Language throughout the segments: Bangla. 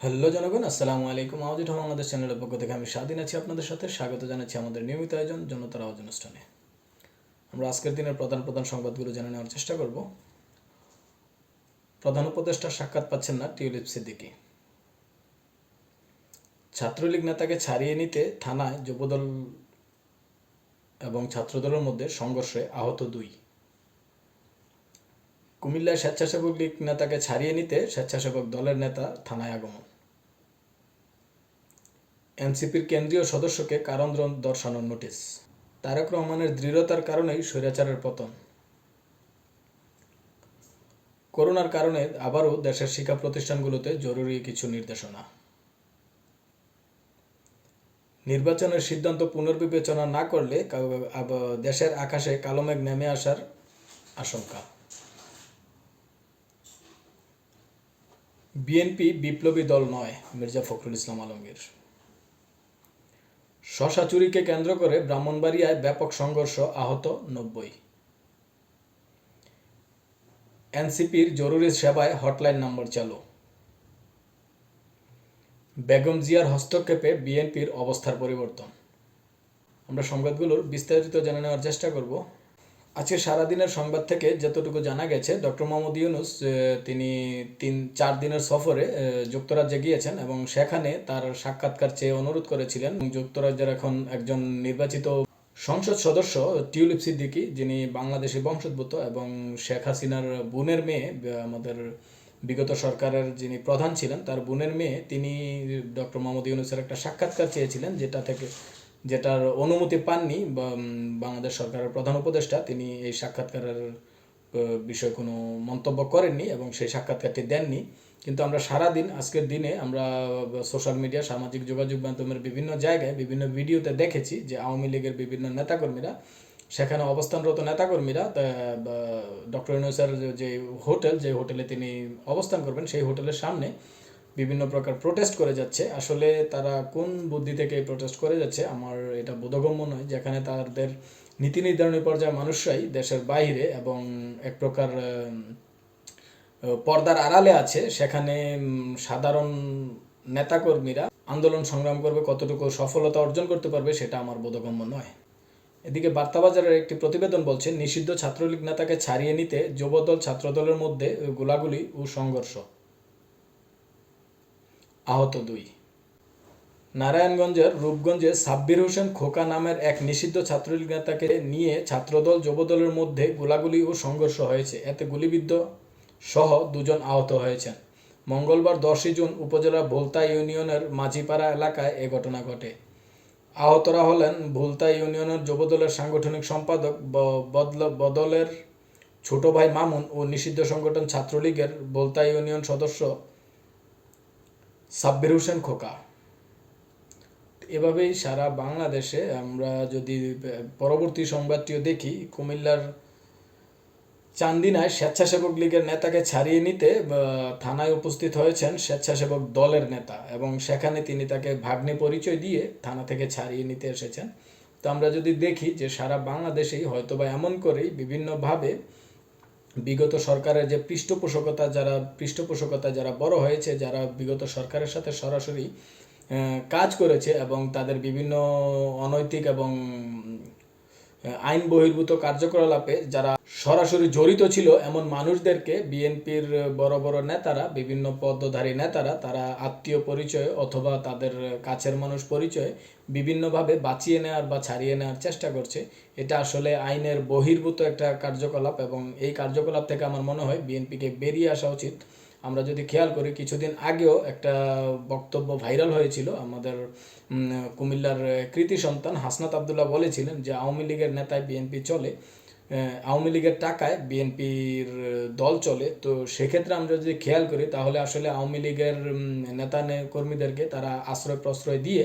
হ্যালো জনগণ আসসালামু আলাইকুম আওয়াজ উঠা বাংলাদেশ চ্যানেলের পক্ষ থেকে আমি স্বাধীন আছি আপনাদের সাথে স্বাগত জানাচ্ছি আমাদের নিয়মিত আয়োজন জনতার আওয়াজ অনুষ্ঠানে আমরা আজকের দিনের প্রধান প্রধান সংবাদগুলো জেনে নেওয়ার চেষ্টা করব প্রধান উপদেষ্টা সাক্ষাৎ পাচ্ছেন না টিউলিপ সিদ্দিকি ছাত্রলীগ নেতাকে ছাড়িয়ে নিতে থানায় যুবদল এবং ছাত্রদলের মধ্যে সংঘর্ষে আহত দুই কুমিল্লায় স্বেচ্ছাসেবক লীগ নেতাকে ছাড়িয়ে নিতে স্বেচ্ছাসেবক দলের নেতা থানায় আগমন। এনসিপির কেন্দ্রীয় সদস্যকে কারণ দর্শানোর নোটিশ। তারেক রহমানের দৃঢ়তার কারণেই স্বৈরাচারের পতন। করোনার কারণে আবারও দেশের শিক্ষা প্রতিষ্ঠানগুলোতে জরুরি কিছু নির্দেশনা। নির্বাচনের সিদ্ধান্ত পুনর্বিবেচনা না করলে দেশের আকাশে কালো মেঘ নেমে আসার আশঙ্কা। বিএনপি বিপ্লবী দল নয়, মির্জা ফখরুল ইসলাম আলমগীর। শশা চুরিকে কেন্দ্র করে ব্রাহ্মণবাড়িয়ায় ব্যাপক সংঘর্ষ আহত নব্বই। এনসিপির জরুরি সেবায় হটলাইন নম্বর চালু। বেগম জিয়ার হস্তক্ষেপে বিএনপির অবস্থার পরিবর্তন। আমরা সংবাদগুলোর বিস্তারিত জেনে নেওয়ার চেষ্টা করব। আজকে সারাদিনের সংবাদ থেকে যতটুকু জানা গেছে, ডক্টর মোহাম্মদ ইউনুস তিনি তিন, চার দিনের সফরে যুক্তরাজ্যে গিয়েছেন এবং সেখানে তার সাক্ষাৎকার চেয়ে অনুরোধ করেছিলেন। যুক্তরাজ্যের এখন একজন নির্বাচিত সংসদ সদস্য, টিউলিপ সিদ্দিকী, যিনি বাংলাদেশি বংশোদ্ভূত এবং শেখ হাসিনার বোনের মেয়ে আমাদের বিগত সরকারের যিনি প্রধান ছিলেন, তার বোনের মেয়ে, তিনি ডক্টর মোহাম্মদ ইউনুসের একটা সাক্ষাৎকার চেয়েছিলেন, যেটা থেকে যেটার অনুমতি পাননি বাংলাদেশ সরকারের প্রধান উপদেষ্টা, তিনি এই সাক্ষাৎকারের বিষয়ে কোনো মন্তব্য করেননি এবং সেই সাক্ষাৎকারটি দেননি। কিন্তু আমরা সারা দিন আজকের দিনে আমরা সোশ্যাল মিডিয়া, সামাজিক যোগাযোগ মাধ্যমের বিভিন্ন জায়গায় বিভিন্ন ভিডিওতে দেখেছি যে আওয়ামী লীগের বিভিন্ন নেতাকর্মীরা, সেখানে অবস্থানরত নেতাকর্মীরা ডক্টর ইউনুসের যে হোটেল, যে হোটেলে তিনি অবস্থান করবেন, সেই হোটেলের সামনে বিভিন্ন প্রকার প্রোটেস্ট করে যাচ্ছে। আসলে তারা কোন বুদ্ধি থেকে প্রোটেস্ট করে যাচ্ছে আমার এটা বোধগম্য নয়। যেখানে তাদের নীতি নির্ধারণী পর্যায়ে মানুষরাই দেশের বাইরে এবং এক প্রকার পর্দার আড়ালে আছে। সেখানে সাধারণ নেতাকর্মীরা আন্দোলন সংগ্রাম করবে, কতটুকু সফলতা অর্জন করতে পারবে সেটা আমার বোধগম্য নয়। এদিকে বার্তাবাজারের একটি প্রতিবেদন বলছে, নিষিদ্ধ ছাত্রলীগ নেতাকে ছাড়িয়ে নিতে যুবদল ছাত্রদলের মধ্যে গোলাগুলি ও সংঘর্ষ। আহত দুই। নারায়ণগঞ্জের রূপগঞ্জে সাব্বির হোসেন খোকা নামের এক নিষিদ্ধ ছাত্রলীগ নেতাকে নিয়ে ছাত্রদল যুবদলের মধ্যে গোলাগুলি ও সংঘর্ষ হয়েছে। এতে গুলিবিদ্ধ সহ দুজন আহত হয়েছেন। মঙ্গলবার দশই জুন উপজেলার ভোলতা ইউনিয়নের মাঝিপাড়া এলাকায় এ ঘটনা ঘটে। আহতরা হলেন ভুলতা ইউনিয়নের যুবদলের সাংগঠনিক সম্পাদক বদল বদলের ছোট ভাই মামুন ও নিষিদ্ধ সংগঠন ছাত্রলীগের বোলতা ইউনিয়ন সদস্য সাব্বির হোসেন খোকা। এভাবেই সারা বাংলাদেশে আমরা যদি পরবর্তী সংবাদটিও দেখি, কুমিল্লার চান্দিনায় স্বেচ্ছাসেবক লীগের নেতাকে ছাড়িয়ে নিতে থানায় উপস্থিত হয়েছেন স্বেচ্ছাসেবক দলের নেতা এবং সেখানে তিনি তাকে ভাগ্নে পরিচয় দিয়ে থানা থেকে ছাড়িয়ে নিতে এসেছেন। তো আমরা যদি দেখি যে সারা বাংলাদেশেই হয়তোবা এমন করেই বিভিন্নভাবে বিগত সরকারের যে পৃষ্ঠপোষকতা যারা পৃষ্ঠপোষকতা যারা বড় হয়েছে, যারা বিগত সরকারের সাথে সরাসরি কাজ করেছে এবং তাদের বিভিন্ন অনৈতিক এবং আইন বহির্ভূত কার্যকলাপে যারা সরাসরি জড়িত ছিল, এমন মানুষদেরকে বিএনপির বড় বড় নেতারা, বিভিন্ন পদধারী নেতারা, তারা আত্মীয় পরিচয় অথবা তাদের কাছের মানুষ পরিচয় বিভিন্নভাবে বাঁচিয়ে নেওয়ার বা ছাড়িয়ে নেওয়ার চেষ্টা করছে। এটা আসলে আইনের বহির্ভূত একটা কার্যকলাপ এবং এই কার্যকলাপ থেকে আমার মনে হয় বিএনপিকে বেরিয়ে আসা উচিত। আমরা যদি খেয়াল করি, কিছুদিন আগেও একটা বক্তব্য ভাইরাল হয়েছিল। আমাদের কুমিল্লার কৃতি সন্তান হাসনাত আবদুল্লাহ বলেছিলেন যে, আওয়ামী লীগের নেতায় বিএনপি চলে আওয়ামী লীগের টাকায় বিএনপির দল চলে। তো সেক্ষেত্রে আমরা যদি খেয়াল করি, তাহলে আসলে আওয়ামী লীগের নেতা কর্মীদেরকে তারা আশ্রয় প্রশ্রয় দিয়ে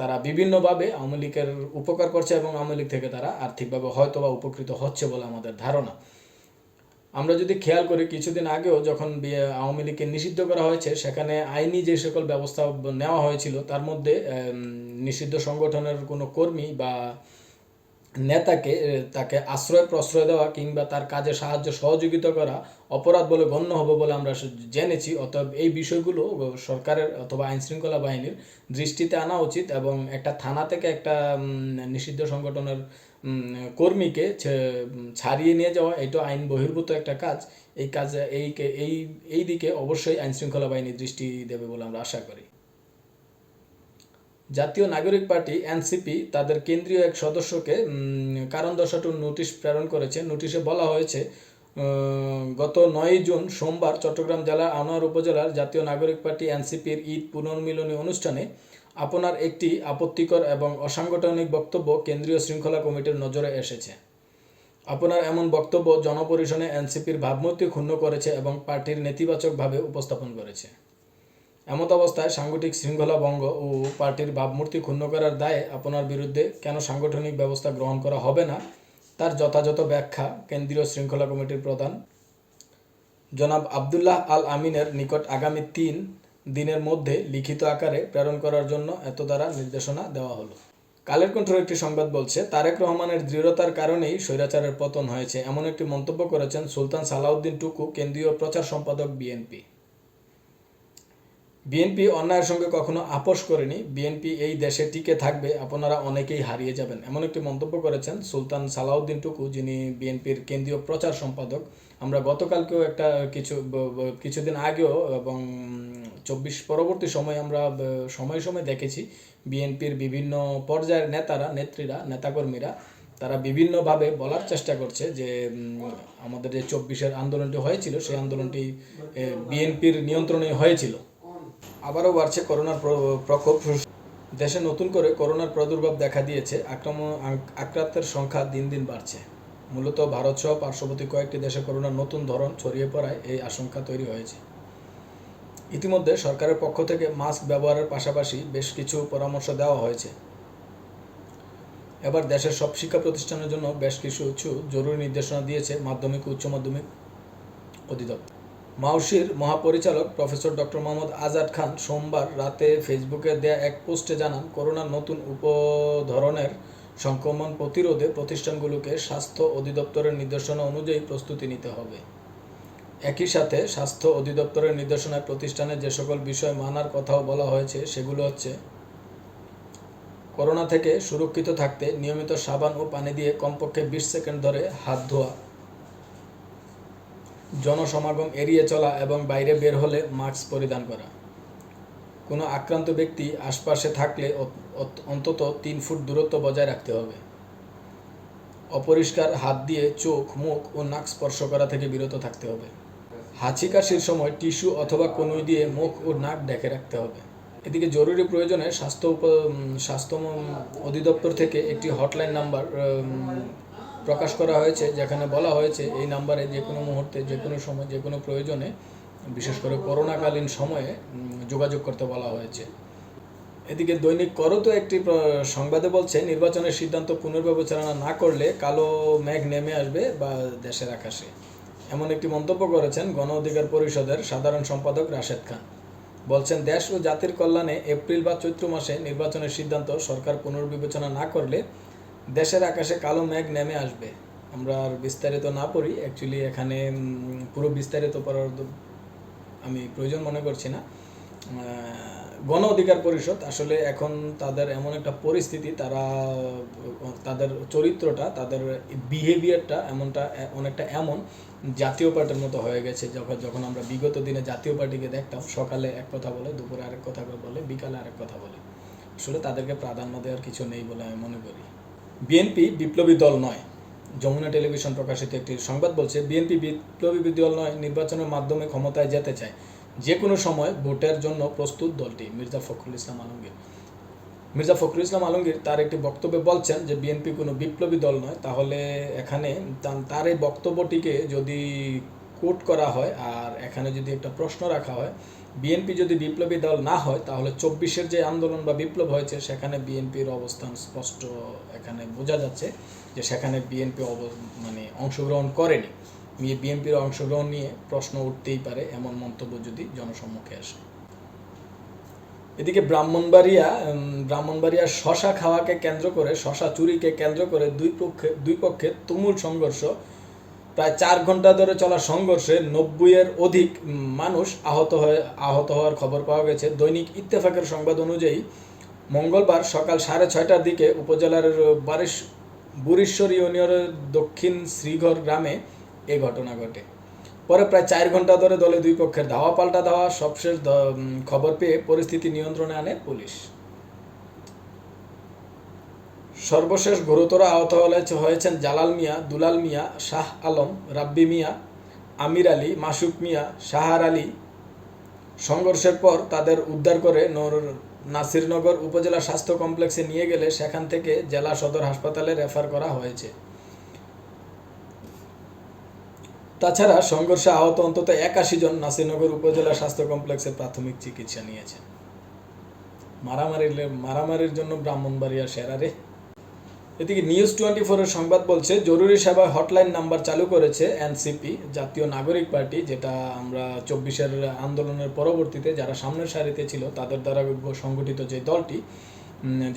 তারা বিভিন্নভাবে আওয়ামী লীগের উপকার করছে এবং আওয়ামী লীগ থেকে তারা আর্থিকভাবে হয়তো বা উপকৃত হচ্ছে বলে আমাদের ধারণা। আমরা যদি খেয়াল করি, কিছুদিন আগেও যখন আওয়ামী লীগকে নিষিদ্ধ করা হয়েছে, সেখানে আইনি যে সকল ব্যবস্থা নেওয়া হয়েছিল, তার মধ্যে নিষিদ্ধ সংগঠনের কোনো কর্মী বা নেতাকে তাকে আশ্রয় প্রশ্রয় দেওয়া কিংবা তার কাজে সাহায্য সহযোগিতা করা অপরাধ বলে গণ্য হবে বলে আমরা জেনেছি। অতএব এই বিষয়গুলো সরকারের অথবা আইন শৃঙ্খলা বাহিনীর দৃষ্টিতে আনা উচিত এবং একটা থানা থেকে একটা নিষিদ্ধ সংগঠনের কর্মীকে ছাড়িয়ে নিয়ে যাওয়া এটা আইন বহির্ভূত একটা কাজ। এই কাজে, এই এই এই দিকে অবশ্যই আইন শৃঙ্খলা বাহিনী দৃষ্টি দেবে বলে আমরা আশা করি। জাতীয় নাগরিক পার্টি, এনসিপি, তাদের কেন্দ্রীয় এক সদস্যকে কারণ দর্শাটুর নোটিশ প্রেরণ করেছে। নোটিশে বলা হয়েছে গত নয় জুন সোমবার চট্টগ্রাম জেলার আনোয়ার উপজেলার জাতীয় নাগরিক পার্টি, এনসিপির ঈদ পুনর্মিলনী অনুষ্ঠানে আপনার একটি আপত্তিকর এবং অসাংগঠনিক বক্তব্য কেন্দ্রীয় শৃঙ্খলা কমিটির নজরে এসেছে। আপনার এমন বক্তব্য জনপরিষণে এনসিপির ভাবমূর্তি ক্ষুণ্ণ করেছে এবং পার্টির নেতিবাচকভাবে উপস্থাপন করেছে। এমত অবস্থায় সাংগঠনিক শৃঙ্খলা ভঙ্গ ও পার্টির ভাবমূর্তি ক্ষুণ্ণ করার দায়ে আপনার বিরুদ্ধে কেন সাংগঠনিক ব্যবস্থা গ্রহণ করা হবে না, তার যথাযথ ব্যাখ্যা কেন্দ্রীয় শৃঙ্খলা কমিটির প্রধান জনাব আবদুল্লাহ আল আমিনের নিকট আগামী তিন দিনের মধ্যে লিখিত আকারে প্রেরণ করার জন্য এত দ্বারা নির্দেশনা দেওয়া হলো। কালের কণ্ঠের একটি সংবাদ বলছে, তারেক রহমানের দৃঢ়তার কারণেই স্বৈরাচারের পতন হয়েছে, এমন একটি মন্তব্য করেছেন সুলতান সালাউদ্দিন টুকু, কেন্দ্রীয় প্রচার সম্পাদক বিএনপি। বিএনপি অন্যায়ের সঙ্গে কখনো আপোষ করেনি, বিএনপি এই দেশে টিকে থাকবে, আপনারা অনেকেই হারিয়ে যাবেন, এমন একটি মন্তব্য করেছেন সুলতান সালাউদ্দিন টুকু, যিনি বিএনপির কেন্দ্রীয় প্রচার সম্পাদক। আমরা গতকালকেও একটা কিছু কিছুদিন আগেও এবং চব্বিশ পরবর্তী সময়ে আমরা সময় সময় দেখেছি বিএনপির বিভিন্ন পর্যায়ের নেতারা, নেত্রীরা, নেতাকর্মীরা, তারা বিভিন্নভাবে বলার চেষ্টা করছে যে আমাদের যে চব্বিশের আন্দোলনটি হয়েছিল, সেই আন্দোলনটি বিএনপির নিয়ন্ত্রণে হয়েছিল। আবারও বাড়ছে করোনার প্র- প্রকোপ। দেশে নতুন করে করোনার প্রাদুর্ভাব দেখা দিয়েছে। আক্রমণ আক- আক্রান্তের সংখ্যা দিন দিন বাড়ছে। মূলত ভারত সহ পার্শ্ববর্তী কয়েকটি দেশে করোনার নতুন ধরন ছড়িয়ে পড়ায় এই আশঙ্কা তৈরি হয়েছে। ইতিমধ্যে সরকারের পক্ষ থেকে মাস্ক ব্যবহারের পাশাপাশি বেশ কিছু পরামর্শ দেওয়া হয়েছে। এবার দেশের সব শিক্ষা প্রতিষ্ঠানের জন্য বেশ কিছু কিছু জরুরি নির্দেশনা দিয়েছে মাধ্যমিক উচ্চ মাধ্যমিক অধিদপ্তর। মাউসির মহাপরিচালক প্রফেসর ডক্টর মোহাম্মদ আজাদ খান সোমবার রাতে ফেসবুকে দেয়া এক পোস্টে জানান, করোনার নতুন উপধরনের সংক্রমণ প্রতিরোধে প্রতিষ্ঠানগুলোকে স্বাস্থ্য অধিদপ্তরের নির্দেশনা অনুযায়ী প্রস্তুতি নিতে হবে। একই সাথে স্বাস্থ্য অধিদপ্তরের নির্দেশনায় প্রতিষ্ঠানে যে সকল বিষয় মানার কথাও বলা হয়েছে, সেগুলো হচ্ছে করোনা থেকে সুরক্ষিত থাকতে নিয়মিত সাবান ও পানি দিয়ে কমপক্ষে বিশ সেকেন্ড ধরে হাত ধোয়া, জনসমাগম এড়িয়ে চলা এবং বাইরে বের হলে মাস্ক পরিধান করা। কোনো আক্রান্ত ব্যক্তি আশপাশে থাকলে অন্তত তিন ফুট দূরত্ব বজায় রাখতে হবে। অপরিষ্কার হাত দিয়ে চোখ, মুখ ও নাক স্পর্শ করা থেকে বিরত থাকতে হবে। হাঁচি কাশির সময় টিস্যু অথবা কনুই দিয়ে মুখ ও নাক ঢেকে রাখতে হবে। এদিকে জরুরি প্রয়োজনে স্বাস্থ্য স্বাস্থ্য অধিদপ্তর থেকে একটি হটলাইন নাম্বার প্রকাশ করা হয়েছে, যেখানে বলা হয়েছে এই নাম্বারে যে কোনো মুহূর্তে, যে কোনো সময়, যে কোনো প্রয়োজনে, বিশেষ করে করোনাকালীন সময়ে যোগাযোগ করতে বলা হয়েছে। এদিকে দৈনিক করতো একটি সংবাদে বলছে, নির্বাচনের সিদ্ধান্ত পুনর্বিবেচনা না করলে কালো মেঘ নেমে আসবে বা দেশের আকাশে। এমন একটি মন্তব্য করেছেন গণ অধিকার পরিষদের সাধারণ সম্পাদক রাশেদ খান। বলছেন, দেশ ও জাতির কল্যাণে এপ্রিল বা চৈত্র মাসে নির্বাচনের সিদ্ধান্ত সরকার পুনর্বিবেচনা না করলে দেশের আকাশে কালো মেঘ নেমে আসবে। আমরা আর বিস্তারিত না পড়ি অ্যাকচুয়ালি এখানে পুরো বিস্তারিত পড়ার আমি প্রয়োজন মনে করছি না। গণ অধিকার পরিষদ আসলে এখন তাদের এমন একটা পরিস্থিতি, তারা, তাদের চরিত্রটা, তাদের বিহেভিয়ারটা এমনটা, অনেকটা এমন জাতীয় পার্টির মতো হয়ে গেছে। যখন যখন আমরা বিগত দিনে জাতীয় পার্টিকে দেখতাম, সকালে এক কথা বলে, দুপুরে আরেক কথা বলে, বিকালে আরেক কথা বলে। আসলে তাদেরকে প্রাধান্য দেওয়ার কিছু নেই বলে আমি মনে করি। বিএনপি বিপ্লবী দল নয়। যমুনা টেলিভিশন প্রকাশিত একটি সংবাদ বলছে, বিএনপি বিপ্লবী দল নয়, নির্বাচনের মাধ্যমে ক্ষমতায় যেতে চায়। যে কোনো সময় ভোটের জন্য প্রস্তুত দলটি, মির্জা ফখরুল ইসলাম আলমগীর। মির্জা ফখরুল ইসলাম আলমগীর তার একটি বক্তব্যে বলছেন যে, বিএনপি কোনো বিপ্লবী দল নয়, তাহলে এখানে তার এই বক্তব্যটিকে যদি কোট করা হয় আর এখানে যদি একটা প্রশ্ন রাখা হয়, বিএনপি যদি বিপ্লবী দল না হয়, তাহলে চব্বিশের যে আন্দোলন বা বিপ্লব হয়েছে, সেখানে বিএনপির অবস্থান স্পষ্ট এখানে বোঝা যাচ্ছে যে, সেখানে বিএনপি মানে অংশগ্রহণ করেনি। বিএনপির অংশগ্রহণ নিয়ে প্রশ্ন উঠতেই পারে এমন মন্তব্য যদি জনসম্মুখে আসে। এদিকে ব্রাহ্মণবাড়িয়া ব্রাহ্মণবাড়িয়ার শশা খাওয়াকে কেন্দ্র করে, শশা চুরিকে কেন্দ্র করে দুই পক্ষে দুই পক্ষে তুমুল সংঘর্ষ। প্রায় চার ঘণ্টা ধরে চলা সংঘর্ষে নব্বইয়ের অধিক মানুষ আহত হয়ে আহত হওয়ার খবর পাওয়া গেছে। দৈনিক ইত্তেফাকের সংবাদ অনুযায়ী, মঙ্গলবার সকাল সাড়ে ছয়টার দিকে উপজেলার বারিশ বুরিশ্বর ইউনিয়নের দক্ষিণ শ্রীঘর গ্রামে এ ঘটনা ঘটে। পরে প্রায় চার ঘণ্টা ধরে দলে দুই পক্ষের ধাওয়া পাল্টা ধাওয়া সবশেষ খবর পেয়ে পরিস্থিতি নিয়ন্ত্রণে আনে পুলিশ। সর্বশেষ গুরুতর আহত হয়েছেন জালাল মিয়া, দুলাল মিয়া, শাহ আলম, রাব্বি মিয়া, আমির আলী, মাসুক মিয়া শাহার আলী। সংঘর্ষের পর তাদের উদ্ধার করে নাসিরনগর উপজেলা স্বাস্থ্য কমপ্লেক্সে নিয়ে গেলে সেখান থেকে জেলা সদর হাসপাতালে রেফার করা হয়েছে। তাছাড়া সংঘর্ষে আহত অন্তত একাশি জন নাসিরনগর উপজেলা স্বাস্থ্য কমপ্লেক্সে প্রাথমিক চিকিৎসা নিয়েছেন। মারামারির মারামারির জন্য ব্রাহ্মণবাড়িয়া সেরারে এদিকে নিউজ টোয়েন্টি ফোরের সংবাদ বলছে, জরুরি সেবায় হটলাইন নাম্বার চালু করেছে এনসিপি, জাতীয় নাগরিক পার্টি, যেটা আমরা চব্বিশের আন্দোলনের পরবর্তীতে যারা সামনের সারিতে ছিল, তাদের দ্বারা সংগঠিত যে দলটি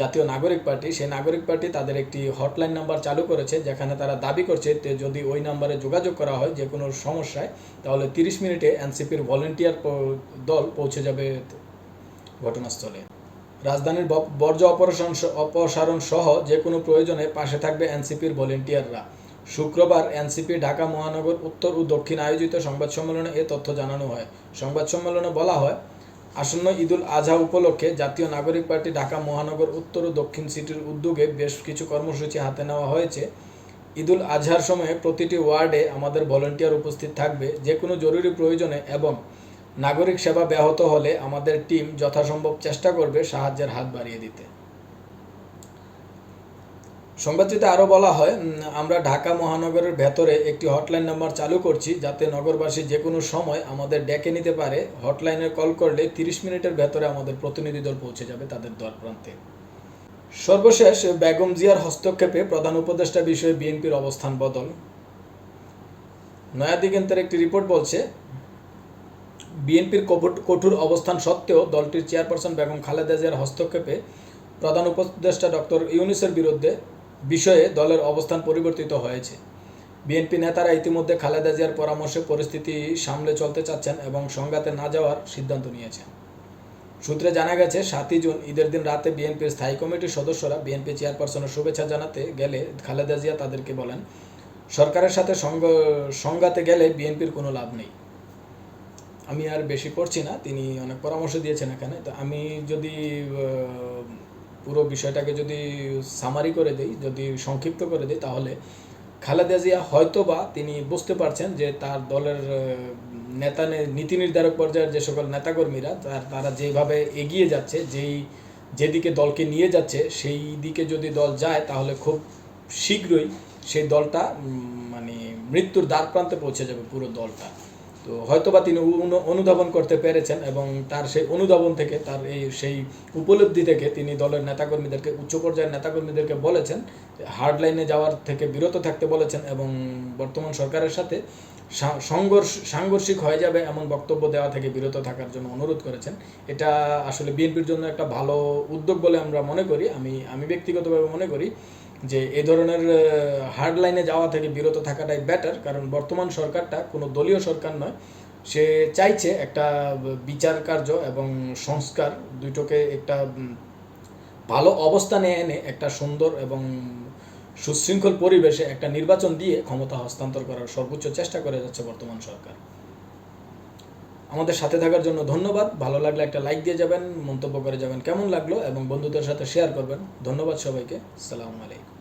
জাতীয় নাগরিক পার্টি, সেই নাগরিক পার্টি তাদের একটি হটলাইন নাম্বার চালু করেছে, যেখানে তারা দাবি করছে যদি ওই নাম্বারে যোগাযোগ করা হয় যে কোনো সমস্যায়, তাহলে তিরিশ মিনিটে এনসিপির ভলেন্টিয়ার দল পৌঁছে যাবে ঘটনাস্থলে। রাজধানীর বর্জ্য অপারেশন অপসারণ সহ যে কোনো প্রয়োজনে পাশে থাকবে এনসিপির ভলেন্টিয়াররা। শুক্রবার এনসিপি ঢাকা মহানগর উত্তর ও দক্ষিণ আয়োজিত সংবাদ সম্মেলনে এ তথ্য জানানো হয়। সংবাদ সম্মেলনে বলা হয় আসন্ন ঈদুল আজহা উপলক্ষে জাতীয় নাগরিক পার্টি ঢাকা মহানগর উত্তর ও দক্ষিণ সিটির উদ্যোগে বেশ কিছু কর্মসূচি হাতে নেওয়া হয়েছে। ঈদুল আজহার সময়ে প্রতিটি ওয়ার্ডে আমাদের ভলেন্টিয়ার উপস্থিত থাকবে। যে কোনো জরুরি প্রয়োজনে এবং নাগরিক সেবা ব্যাহত হলে আমাদের টিম যথাসম্ভব চেষ্টা করবে সাহায্যের হাত বাড়িয়ে দিতে। সংবাদটিতে আরও বলা হয় আমরা ঢাকা মহানগরের ভেতরে একটি হটলাইন নাম্বার চালু করছি যাতে নগরবাসী যে কোনো সময় আমাদের ডেকে নিতে পারে। হটলাইনে কল করলে তিরিশ মিনিটের ভেতরে আমাদের প্রতিনিধি দল পৌঁছে যাবে তাদের দ্বার প্রান্তে। সর্বশেষ, বেগম জিয়ার হস্তক্ষেপে প্রধান উপদেষ্টা বিষয়ে বিএনপির অবস্থান বদল। নয়াদিগন্তের একটি রিপোর্ট বলছে, বিএনপির কঠোর অবস্থান সত্ত্বেও দলটির চেয়ারপারসন বেগম খালেদা জিয়ার হস্তক্ষেপে প্রধান উপদেষ্টা ডক্টর ইউনিসের বিরুদ্ধে বিষয়ে দলের অবস্থান পরিবর্তিত হয়েছে। বিএনপি নেতারা ইতিমধ্যে খালেদা জিয়ার পরামর্শে পরিস্থিতি সামলে চলতে চাচ্ছেন এবং সংঘাতে না যাওয়ার সিদ্ধান্ত নিয়েছেন। সূত্রে জানা গেছে, সাতই জুন ঈদের দিন রাতে বিএনপির স্থায়ী কমিটির সদস্যরা বিএনপি চেয়ারপারসনের শুভেচ্ছা জানাতে গেলে খালেদা জিয়া তাদেরকে বলেন, সরকারের সাথে সংঘাতে গেলে বিএনপির কোনো লাভ নেই। আমি আর বেশি পড়ছি না, তিনি অনেক পরামর্শ দিয়েছেন এখানে। তো আমি যদি পুরো বিষয়টাকে যদি সামারি করে দেই, যদি সংক্ষিপ্ত করে দিই, তাহলে খালেদা জিয়া হয়তো বা তিনি বুঝতে পারছেন যে তার দলের নেতা নীতি নির্ধারক পর্যায়ের যে সকল নেতাকর্মীরা, তার, তারা যেভাবে এগিয়ে যাচ্ছে, যেই, যেদিকে দলকে নিয়ে যাচ্ছে, সেই দিকে যদি দল যায়, তাহলে খুব শীঘ্রই সেই দলটা মানে মৃত্যুর দ্বার প্রান্তে পৌঁছে যাবে পুরো দলটা। তো হয়তোবা তিনি অনু- অনুধাবন করতে পেরেছেন এবং তার সেই অনুধাবন থেকে, তার এই সেই উপলব্ধি থেকে তিনি দলের নেতাকর্মীদেরকে, উচ্চ পর্যায়ের নেতাকর্মীদেরকে বলেছেন হার্ড লাইনে যাওয়ার থেকে বিরত থাকতে বলেছেন এবং বর্তমান সরকারের সাথে সংঘর্ষ সাংঘর্ষিক হয়ে যাবে এমন বক্তব্য দেওয়া থেকে বিরত থাকার জন্য অনুরোধ করেছেন। এটা আসলে বিএনপির জন্য একটা ভালো উদ্যোগ বলে আমরা মনে করি। আমি আমি ব্যক্তিগতভাবে মনে করি যে এই ধরনের হার্ড লাইনে যাওয়া থেকে বিরত থাকাটাই বেটার কারণ বর্তমান সরকারটা কোনো দলীয় সরকার নয়। সে চাইছে একটা বিচার কার্য এবং সংস্কার দুটোকে একটা ভালো অবস্থানে এনে একটা সুন্দর এবং সুশৃঙ্খল পরিবেশে একটা নির্বাচন দিয়ে ক্ষমতা হস্তান্তর করার সর্বোচ্চ চেষ্টা করে যাচ্ছে বর্তমান সরকার। আমাদের সাথে থাকার জন্য ধন্যবাদ। ভালো লাগলে একটা লাইক দিয়ে যাবেন, মন্তব্য করে যাবেন কেমন লাগল এবং বন্ধুদের সাথে শেয়ার করবেন। ধন্যবাদ সবাইকে। সালামু আলাইকুম।